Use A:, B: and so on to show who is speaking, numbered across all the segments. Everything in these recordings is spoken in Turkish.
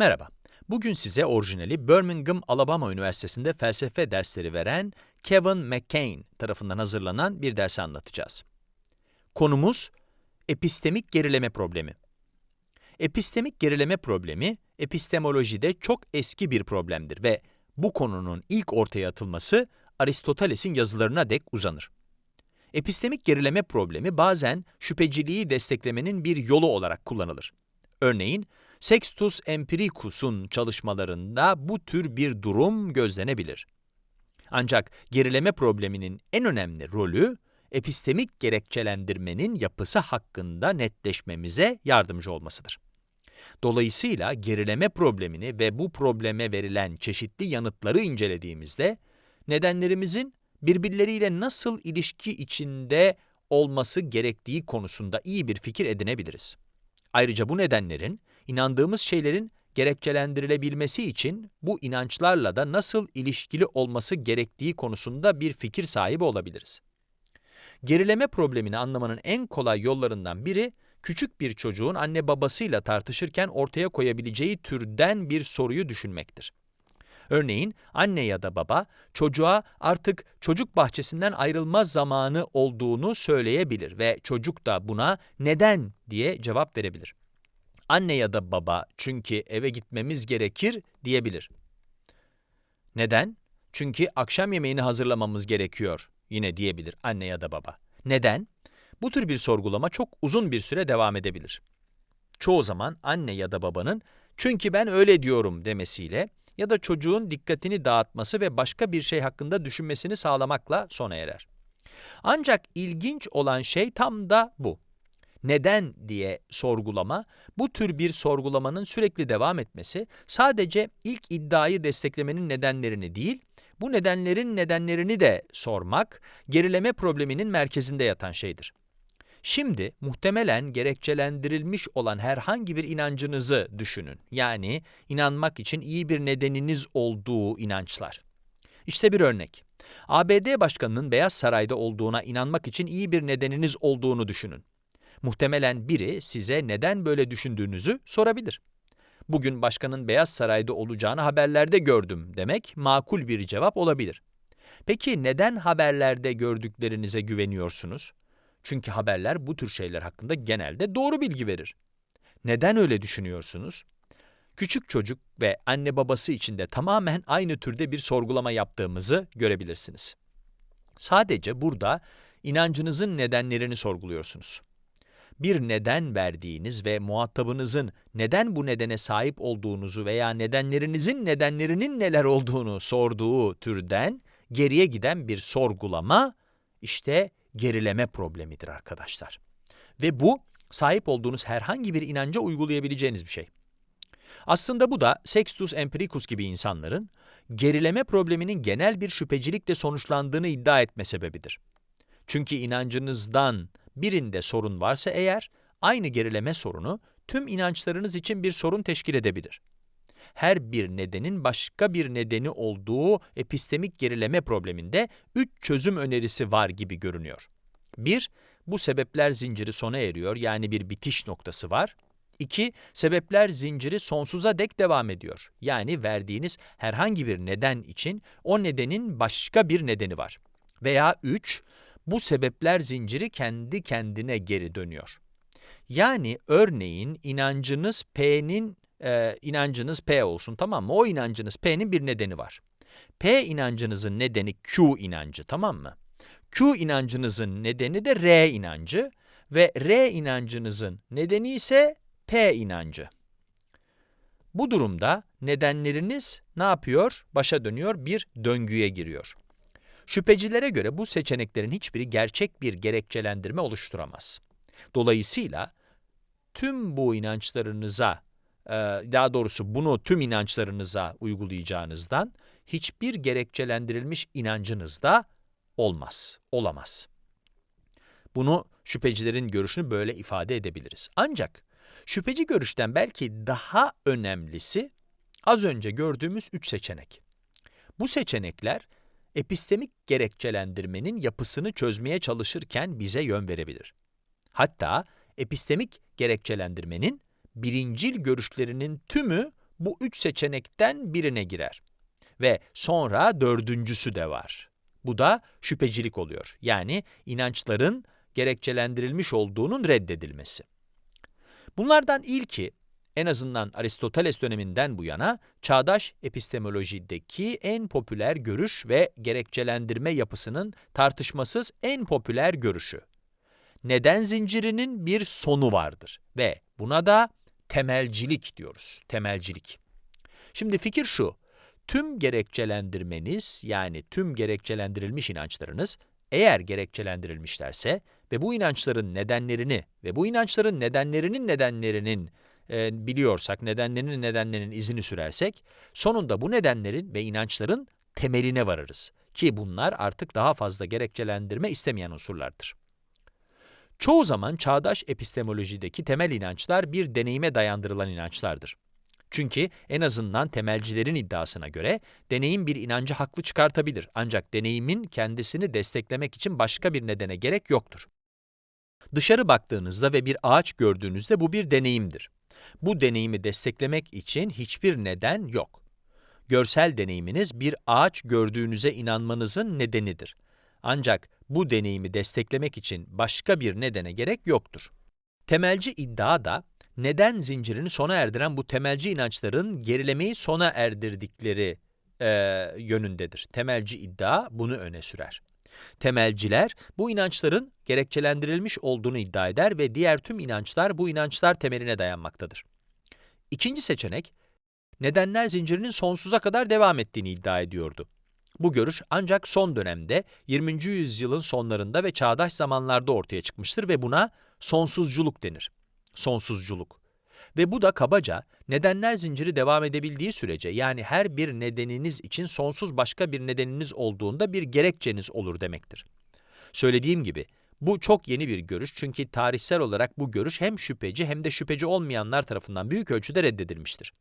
A: Merhaba. Bugün size orijinali Birmingham, Alabama Üniversitesi'nde felsefe dersleri veren Kevin McCain tarafından hazırlanan bir dersi anlatacağız. Konumuz epistemik gerileme problemi. Epistemik gerileme problemi epistemolojide çok eski bir problemdir ve bu konunun ilk ortaya atılması Aristoteles'in yazılarına dek uzanır. Epistemik gerileme problemi bazen şüpheciliği desteklemenin bir yolu olarak kullanılır. Örneğin, Sextus Empiricus'un çalışmalarında bu tür bir durum gözlenebilir. Ancak gerileme probleminin en önemli rolü, epistemik gerekçelendirmenin yapısı hakkında netleşmemize yardımcı olmasıdır. Dolayısıyla gerileme problemini ve bu probleme verilen çeşitli yanıtları incelediğimizde, nedenlerimizin birbirleriyle nasıl ilişki içinde olması gerektiği konusunda iyi bir fikir edinebiliriz. Ayrıca bu nedenlerin, inandığımız şeylerin gerekçelendirilebilmesi için bu inançlarla da nasıl ilişkili olması gerektiği konusunda bir fikir sahibi olabiliriz. Gerileme problemini anlamanın en kolay yollarından biri, küçük bir çocuğun anne babasıyla tartışırken ortaya koyabileceği türden bir soruyu düşünmektir. Örneğin anne ya da baba çocuğa artık çocuk bahçesinden ayrılma zamanı olduğunu söyleyebilir ve çocuk da buna neden diye cevap verebilir. Anne ya da baba çünkü eve gitmemiz gerekir diyebilir. Neden? Çünkü akşam yemeğini hazırlamamız gerekiyor yine diyebilir anne ya da baba. Neden? Bu tür bir sorgulama çok uzun bir süre devam edebilir. Çoğu zaman anne ya da babanın çünkü ben öyle diyorum demesiyle ya da çocuğun dikkatini dağıtması ve başka bir şey hakkında düşünmesini sağlamakla sona erer. Ancak ilginç olan şey tam da bu. Neden diye sorgulama, bu tür bir sorgulamanın sürekli devam etmesi sadece ilk iddiayı desteklemenin nedenlerini değil, bu nedenlerin nedenlerini de sormak, gerileme probleminin merkezinde yatan şeydir. Şimdi muhtemelen gerekçelendirilmiş olan herhangi bir inancınızı düşünün. Yani inanmak için iyi bir nedeniniz olduğu inançlar. İşte bir örnek. ABD Başkanı'nın Beyaz Saray'da olduğuna inanmak için iyi bir nedeniniz olduğunu düşünün. Muhtemelen biri size neden böyle düşündüğünüzü sorabilir. Bugün başkanın Beyaz Saray'da olacağını haberlerde gördüm demek makul bir cevap olabilir. Peki neden haberlerde gördüklerinize güveniyorsunuz? Çünkü haberler bu tür şeyler hakkında genelde doğru bilgi verir. Neden öyle düşünüyorsunuz? Küçük çocuk ve anne babası için de tamamen aynı türde bir sorgulama yaptığımızı görebilirsiniz. Sadece burada inancınızın nedenlerini sorguluyorsunuz. Bir neden verdiğiniz ve muhatabınızın neden bu nedene sahip olduğunuzu veya nedenlerinizin nedenlerinin neler olduğunu sorduğu türden geriye giden bir sorgulama, işte gerileme problemidir arkadaşlar. Ve bu sahip olduğunuz herhangi bir inanca uygulayabileceğiniz bir şey. Aslında bu da Sextus Empiricus gibi insanların gerileme probleminin genel bir şüphecilikle sonuçlandığını iddia etme sebebidir. Çünkü inancınızdan birinde sorun varsa eğer, aynı gerileme sorunu tüm inançlarınız için bir sorun teşkil edebilir. Her bir nedenin başka bir nedeni olduğu epistemik gerileme probleminde üç çözüm önerisi var gibi görünüyor. 1. Bu sebepler zinciri sona eriyor yani bir bitiş noktası var. 2. Sebepler zinciri sonsuza dek devam ediyor. Yani verdiğiniz herhangi bir neden için o nedenin başka bir nedeni var. Veya 3. Bu sebepler zinciri kendi kendine geri dönüyor. Yani örneğin inancınız P'nin e, inancınız P olsun tamam mı? O inancınız P'nin bir nedeni var. P inancınızın nedeni Q inancı tamam mı? Q inancınızın nedeni de R inancı ve R inancınızın nedeni ise P inancı. Bu durumda nedenleriniz ne yapıyor? Başa dönüyor, bir döngüye giriyor. Şüphecilere göre bu seçeneklerin hiçbiri gerçek bir gerekçelendirme oluşturamaz. Dolayısıyla tüm bu inançlarınıza, daha doğrusu bunu tüm inançlarınıza uygulayacağınızdan hiçbir gerekçelendirilmiş inancınızda olmaz, olamaz. Bunu şüphecilerin görüşünü böyle ifade edebiliriz. Ancak şüpheci görüşten belki daha önemlisi az önce gördüğümüz üç seçenek. Bu seçenekler epistemik gerekçelendirmenin yapısını çözmeye çalışırken bize yön verebilir. Hatta epistemik gerekçelendirmenin birincil görüşlerinin tümü bu üç seçenekten birine girer. Ve sonra dördüncüsü de var. Bu da şüphecilik oluyor. Yani inançların gerekçelendirilmiş olduğunun reddedilmesi. Bunlardan ilki, en azından Aristoteles döneminden bu yana çağdaş epistemolojideki en popüler görüş ve gerekçelendirme yapısının tartışmasız en popüler görüşü. Neden zincirinin bir sonu vardır ve buna da temelcilik diyoruz. Temelcilik. Şimdi fikir şu. Tüm gerekçelendirmeniz yani tüm gerekçelendirilmiş inançlarınız eğer gerekçelendirilmişlerse ve bu inançların nedenlerini ve bu inançların nedenlerinin nedenlerinin e, biliyorsak, nedenlerinin nedenlerinin izini sürersek, sonunda bu nedenlerin ve inançların temeline varırız. Ki bunlar artık daha fazla gerekçelendirme istemeyen unsurlardır. Çoğu zaman çağdaş epistemolojideki temel inançlar bir deneyime dayandırılan inançlardır. Çünkü en azından temelcilerin iddiasına göre deneyim bir inancı haklı çıkartabilir ancak deneyimin kendisini desteklemek için başka bir nedene gerek yoktur. Dışarı baktığınızda ve bir ağaç gördüğünüzde bu bir deneyimdir. Bu deneyimi desteklemek için hiçbir neden yok. Görsel deneyiminiz bir ağaç gördüğünüze inanmanızın nedenidir. Ancak bu deneyimi desteklemek için başka bir nedene gerek yoktur. Temelci iddia da neden zincirini sona erdiren bu temelci inançların gerilemeyi sona erdirdikleri e, yönündedir. Temelci iddia bunu öne sürer. Temelciler bu inançların gerekçelendirilmiş olduğunu iddia eder ve diğer tüm inançlar bu inançlar temeline dayanmaktadır. İkinci seçenek, nedenler zincirinin sonsuza kadar devam ettiğini iddia ediyordu. Bu görüş ancak son dönemde 20. yüzyılın sonlarında ve çağdaş zamanlarda ortaya çıkmıştır ve buna sonsuzculuk denir. Sonsuzculuk. Ve bu da kabaca nedenler zinciri devam edebildiği sürece yani her bir nedeniniz için sonsuz başka bir nedeniniz olduğunda bir gerekçeniz olur demektir. Söylediğim gibi bu çok yeni bir görüş çünkü tarihsel olarak bu görüş hem şüpheci hem de şüpheci olmayanlar tarafından büyük ölçüde reddedilmiştir.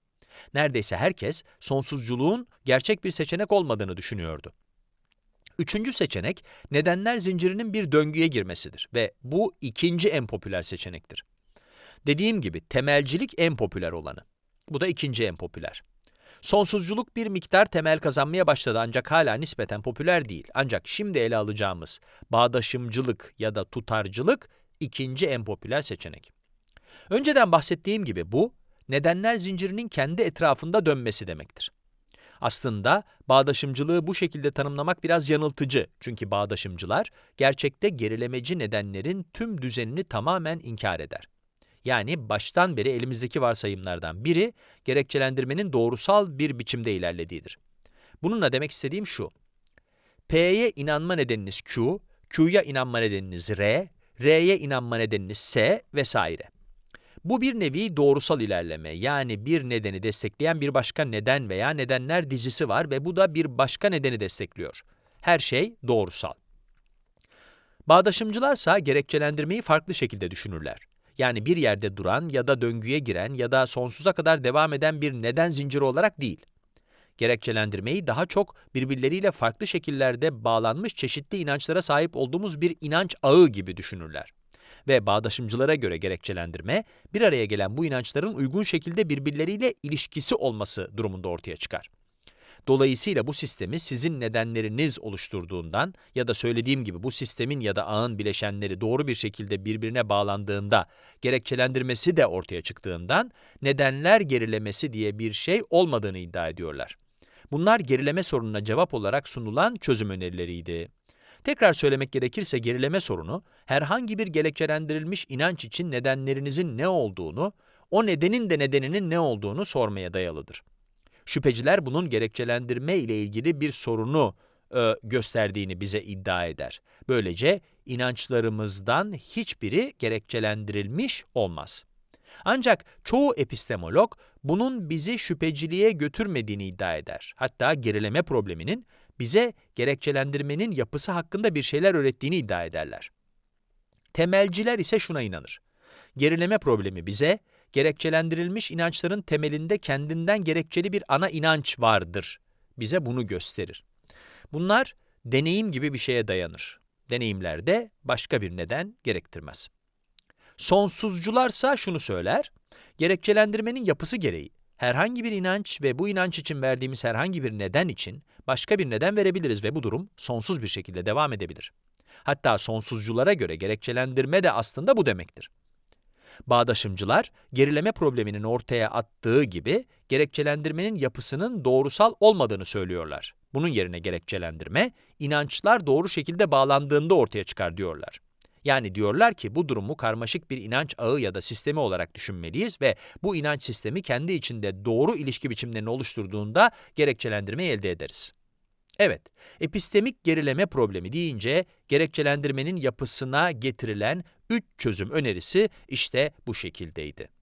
A: Neredeyse herkes sonsuzculuğun gerçek bir seçenek olmadığını düşünüyordu. Üçüncü seçenek, nedenler zincirinin bir döngüye girmesidir ve bu ikinci en popüler seçenektir. Dediğim gibi temelcilik en popüler olanı. Bu da ikinci en popüler. Sonsuzculuk bir miktar temel kazanmaya başladı ancak hala nispeten popüler değil. Ancak şimdi ele alacağımız bağdaşımcılık ya da tutarcılık ikinci en popüler seçenek. Önceden bahsettiğim gibi bu, nedenler zincirinin kendi etrafında dönmesi demektir. Aslında bağdaşımcılığı bu şekilde tanımlamak biraz yanıltıcı. Çünkü bağdaşımcılar gerçekte gerilemeci nedenlerin tüm düzenini tamamen inkar eder. Yani baştan beri elimizdeki varsayımlardan biri gerekçelendirmenin doğrusal bir biçimde ilerlediğidir. Bununla demek istediğim şu. P'ye inanma nedeniniz Q, Q'ya inanma nedeniniz R, R'ye inanma nedeniniz S vesaire. Bu bir nevi doğrusal ilerleme, yani bir nedeni destekleyen bir başka neden veya nedenler dizisi var ve bu da bir başka nedeni destekliyor. Her şey doğrusal. Bağdaşımcılarsa gerekçelendirmeyi farklı şekilde düşünürler. Yani bir yerde duran ya da döngüye giren ya da sonsuza kadar devam eden bir neden zinciri olarak değil. Gerekçelendirmeyi daha çok birbirleriyle farklı şekillerde bağlanmış çeşitli inançlara sahip olduğumuz bir inanç ağı gibi düşünürler. Ve bağdaşımcılara göre gerekçelendirme, bir araya gelen bu inançların uygun şekilde birbirleriyle ilişkisi olması durumunda ortaya çıkar. Dolayısıyla bu sistemi sizin nedenleriniz oluşturduğundan ya da söylediğim gibi bu sistemin ya da ağın bileşenleri doğru bir şekilde birbirine bağlandığında gerekçelendirmesi de ortaya çıktığından nedenler gerilemesi diye bir şey olmadığını iddia ediyorlar. Bunlar gerileme sorununa cevap olarak sunulan çözüm önerileriydi. Tekrar söylemek gerekirse gerileme sorunu, herhangi bir gerekçelendirilmiş inanç için nedenlerinizin ne olduğunu, o nedenin de nedeninin ne olduğunu sormaya dayalıdır. Şüpheciler bunun gerekçelendirme ile ilgili bir sorunu e, gösterdiğini bize iddia eder. Böylece inançlarımızdan hiçbiri gerekçelendirilmiş olmaz. Ancak çoğu epistemolog bunun bizi şüpheciliğe götürmediğini iddia eder. Hatta gerileme probleminin bize gerekçelendirmenin yapısı hakkında bir şeyler öğrettiğini iddia ederler. Temelciler ise şuna inanır. Gerileme problemi bize gerekçelendirilmiş inançların temelinde kendinden gerekçeli bir ana inanç vardır. Bize bunu gösterir. Bunlar deneyim gibi bir şeye dayanır. Deneyimlerde başka bir neden gerektirmez. Sonsuzcularsa şunu söyler, gerekçelendirmenin yapısı gereği herhangi bir inanç ve bu inanç için verdiğimiz herhangi bir neden için başka bir neden verebiliriz ve bu durum sonsuz bir şekilde devam edebilir. Hatta sonsuzculara göre gerekçelendirme de aslında bu demektir. Bağdaşımcılar, gerileme probleminin ortaya attığı gibi gerekçelendirmenin yapısının doğrusal olmadığını söylüyorlar. Bunun yerine gerekçelendirme, inançlar doğru şekilde bağlandığında ortaya çıkar diyorlar. Yani diyorlar ki bu durumu karmaşık bir inanç ağı ya da sistemi olarak düşünmeliyiz ve bu inanç sistemi kendi içinde doğru ilişki biçimlerini oluşturduğunda gerekçelendirmeyi elde ederiz. Evet, epistemik gerileme problemi deyince gerekçelendirmenin yapısına getirilen üç çözüm önerisi işte bu şekildeydi.